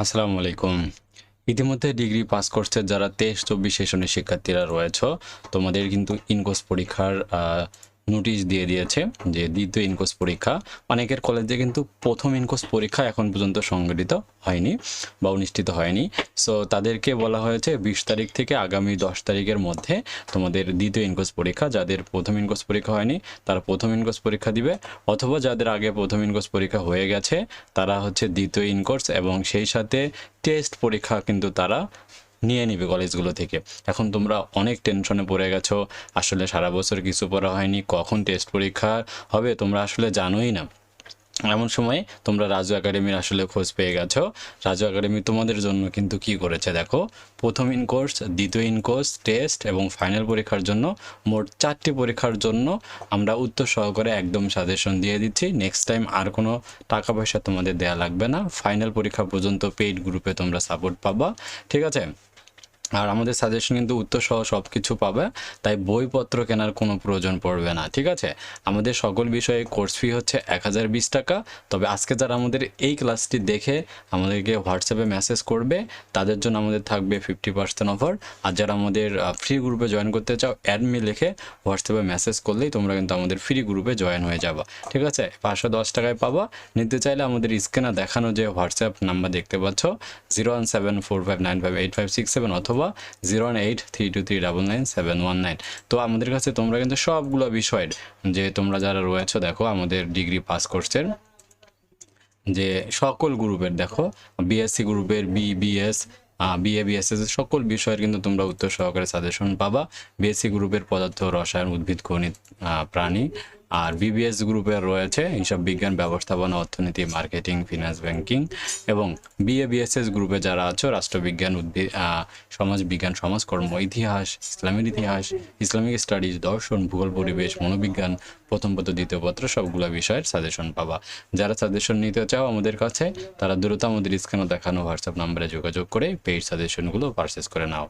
আসসালামু আলাইকুম। ইতিমধ্যে ডিগ্রি পাস করছে যারা তেইশ, চব্বিশ সেশনের শিক্ষার্থীরা রয়েছে। তোমাদের কিন্তু ইনকোর্স পরীক্ষার নোটিশ দিয়ে দিয়েছে যে দ্বিতীয় ইনকোর্স পরীক্ষা। অনেকের কলেজে কিন্তু প্রথম ইনকোর্স পরীক্ষা এখন পর্যন্ত সংগঠিত হয়নি বা অনুষ্ঠিত হয়নি। সো তাদেরকে বলা হয়েছে বিশ তারিখ থেকে আগামী দশ তারিখের মধ্যে তোমাদের দ্বিতীয় ইনকোর্স পরীক্ষা, যাদের প্রথম ইনকোর্স পরীক্ষা হয়নি, তারা প্রথম ইনকোর্স পরীক্ষা দিবে। অথবা যাদের আগে প্রথম ইনকোর্স পরীক্ষা হয়ে গেছে, তারা হচ্ছে দ্বিতীয় ইনকোর্স এবং সেই সাথে টেস্ট পরীক্ষা কিন্তু তারা নিয়ে নিবে কলেজগুলো থেকে। এখন তোমরা অনেক টেনশনে পড়ে গেছো, আসলে সারা বছর কিছু পড়া হয়নি, কখন টেস্ট পরীক্ষা হবে তোমরা আসলে জানোই না। এমন সময় তোমরা রাজু একাডেমির আসলে খোঁজ পেয়ে গেছো। রাজু একাডেমি তোমাদের জন্য কিন্তু কি করেছে দেখো? প্রথম ইন কোর্স দ্বিতীয় ইন কোর্স টেস্ট এবং ফাইনাল পরীক্ষার জন্য মোট চারটি পরীক্ষার জন্য আমরা উত্তর সহকারে একদম সাজেশন দিয়ে দিচ্ছি। নেক্সট টাইম আর কোনো টাকা পয়সা তোমাদের দেয়া লাগবে না। ফাইনাল পরীক্ষা পর্যন্ত পেইড গ্রুপে তোমরা সাপোর্ট পাবা। ঠিক আছে? আর আমাদের সাজেশন কিন্তু উত্তর সহ সব কিছু পাবে, তাই বইপত্র কেনার কোনো প্রয়োজন পড়বে না, ঠিক আছে? আমাদের সকল বিষয়ে কোর্স ফি হচ্ছে এক হাজার বিশ টাকা, তবে আজকে যারা আমাদের এই ক্লাসটি দেখে আমাদেরকে হোয়াটসঅ্যাপে মেসেজ করবে, তাদের জন্য আমাদের থাকবে ফিফটি পার্সেন্ট অফার আর যারা আমাদের ফ্রি গ্রুপে জয়েন করতে চাও অ্যাডমি লিখে হোয়াটসঅ্যাপে মেসেজ করলেই তোমরা কিন্তু আমাদের ফ্রি গ্রুপে জয়েন হয়ে যাবা, ঠিক আছে? পাঁচশো দশ টাকায় পাবা, নিতে চাইলে আমাদের স্ক্রিনে দেখানো যে হোয়াটসঅ্যাপ নাম্বার দেখতে পাচ্ছ zero one seven four five nine five eight five six seven অথবা zero one eight three two three double nine seven one nine. তো আমাদের কাছে তোমরা কিন্তু সবগুলো বিষয়ের যে তোমরা যারা রয়েছো, দেখো আমাদের ডিগ্রি পাস কোর্সের যে সকল গ্রুপের, দেখো বিএসসি গ্রুপের বিবিএস বিএ বিএসএস সকল বিষয়ের কিন্তু তোমরা উত্তর সহকারে সাজেশন পাবা। বিএসসি গ্রুপের পদার্থ, রসায়ন, উদ্ভিদ, খনিজ প্রাণী আর বিবিএস গ্রুপের রয়েছে হিসাব বিজ্ঞান ব্যবস্থাপনা, অর্থনীতি, মার্কেটিং, ফিনান্স, ব্যাংকিং এবং বিএ বিএসএস গ্রুপে যারা আছো, রাষ্ট্রবিজ্ঞান, উদ্ভিদ সমাজ বিজ্ঞান, সমাজকর্ম, ইতিহাস, ইসলামের ইতিহাস, ইসলামিক স্টাডিজ, দর্শন, ভূগোল, পরিবেশ, মনোবিজ্ঞান, প্রথম পত্র, দ্বিতীয় পত্র, সবগুলো বিষয়ের সাজেশন পাবা। যারা সাজেশন নিতে চাও আমাদের কাছে, তারা দ্রুত আমাদের স্ক্রিনে দেখানো হোয়াটসঅ্যাপ নাম্বারে যোগাযোগ করে পেইড সাজেশনগুলো পারচেস করে নাও।